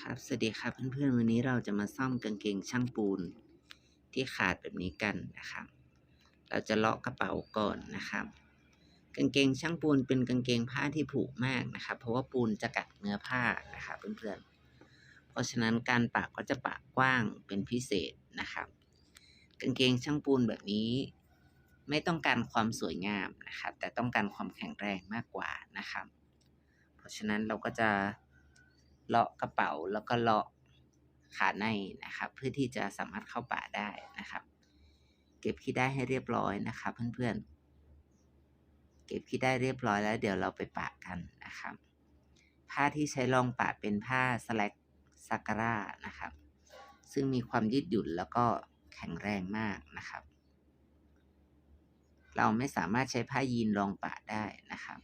ครับ สวัสดีครับเพื่อนๆ วันนี้เราจะมาซ่อมกางเกงช่างปูน ที่ขาดแบบนี้กันนะครับ เราจะเลาะกระเป๋าก่อนนะครับ กางเกงช่างปูนเป็นกางเกงผ้าที่ผุมากนะครับ เพราะว่าปูนจะกัดเนื้อผ้านะครับเพื่อนๆ เพราะฉะนั้นการปะก็จะปะกว้างเป็นพิเศษนะครับ กางเกงช่างปูนแบบนี้ ไม่ต้องการความสวยงามนะครับ แต่ต้องการความแข็งแรงมากกว่านะครับ เพราะฉะนั้นเราก็จะ เลาะกระเป๋าแล้วก็เลาะขาในนะครับ เพื่อที่จะสามารถเข้าป่าได้นะครับ เก็บขี้ได้ให้เรียบร้อยนะครับเพื่อนๆ เก็บขี้ได้เรียบร้อยแล้ว เดี๋ยวเราไปปะกันนะครับ ผ้าที่ใช้รองปะเป็นผ้าสแลกซาการ่านะครับ ซึ่งมีความยืดหยุ่นแล้วก็แข็งแรงมากนะครับ เราไม่สามารถใช้ผ้ายีนรองปะได้นะครับ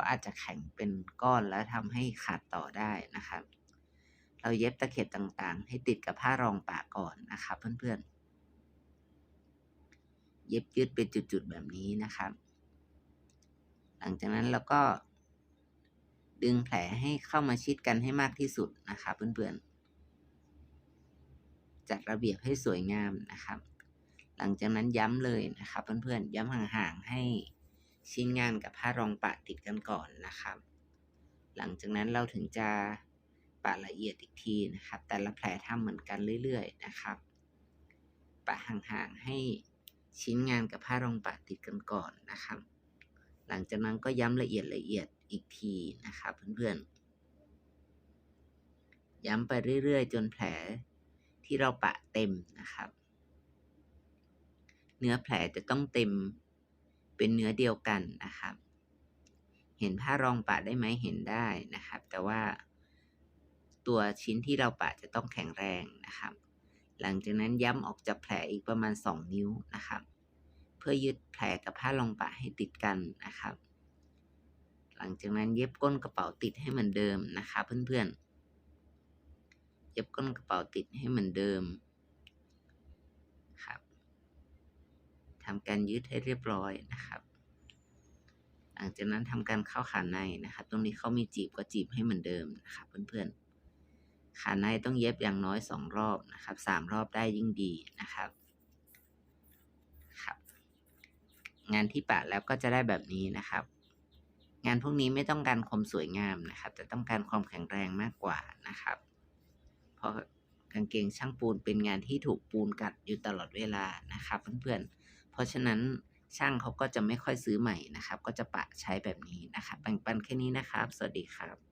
เพราะอาจจะแข็งเป็นก้อนแล้วทำให้ขาดต่อได้นะครับเราเย็บตะเข็บต่างๆ ให้ติดกับผ้ารองปะก่อนนะครับ เพื่อนๆ เย็บยืดเป็นจุดๆแบบนี้นะครับ หลังจากนั้นเราก็ ดึงแผลให้เข้ามาชิดกันให้มากที่สุดนะครับเพื่อนๆ จัดระเบียบให้สวยงามนะครับ หลังจากนั้นย้ำเลยนะครับ เพื่อนๆ ย้ำห่างๆให้ ชิ้นงานกับผ้ารองปะติดกันก่อนนะครับ หลังจากนั้นเราถึงจะปะละเอียดอีกทีนะครับ แต่ละแผลทำเหมือนกันเรื่อย ๆ นะครับ ปะห่างๆให้ชิ้นงานกับผ้ารองปะติดกันก่อนนะครับ หลังจากนั้นก็ย้ำละเอียดละเอียดอีกทีนะครับเพื่อนๆ ย้ำไปเรื่อยๆ จนแผลที่เราปะเต็มนะครับ เนื้อแผลจะต้องเต็ม เป็นเนื้อเดียวกันนะครับ เห็นผ้ารองปะได้ไหมเห็นได้นะครับ แต่ว่าตัวชิ้นที่เราปะจะต้องแข็งแรงนะครับ หลังจากนั้นย้ำออกจากแผลอีกประมาณ 2 นิ้วนะครับ เพื่อยึดแผลกับผ้ารองปะให้ติดกันนะครับ หลังจากนั้นเย็บก้นกระเป๋าติดให้เหมือนเดิมนะครับเพื่อนๆ เย็บก้นกระเป๋าติดให้เหมือนเดิมครับ ทำการยืดให้เรียบร้อยนะครับ หลังจากนั้นทำการเข้าขาในนะครับ ตรงนี้เขามีจีบก็จีบให้เหมือนเดิมนะครับเพื่อนๆ ขาในต้องเย็บอย่างน้อยสองรอบนะครับสามรอบได้ยิ่งดีนะครับครับ งานที่ปะแล้วก็จะได้แบบนี้นะครับ งานพวกนี้ไม่ต้องการความสวยงามนะครับ แต่ต้องการความแข็งแรงมากกว่านะครับ เพราะกางเกงช่างปูนเป็นงานที่ถูกปูนกัดอยู่ตลอดเวลานะครับเพื่อนๆ เพราะฉะนั้นช่างเขาก็จะไม่ค่อยซื้อใหม่นะครับ ก็จะปะใช้แบบนี้นะครับแบ่งปันแค่นี้นะครับ สวัสดีครับ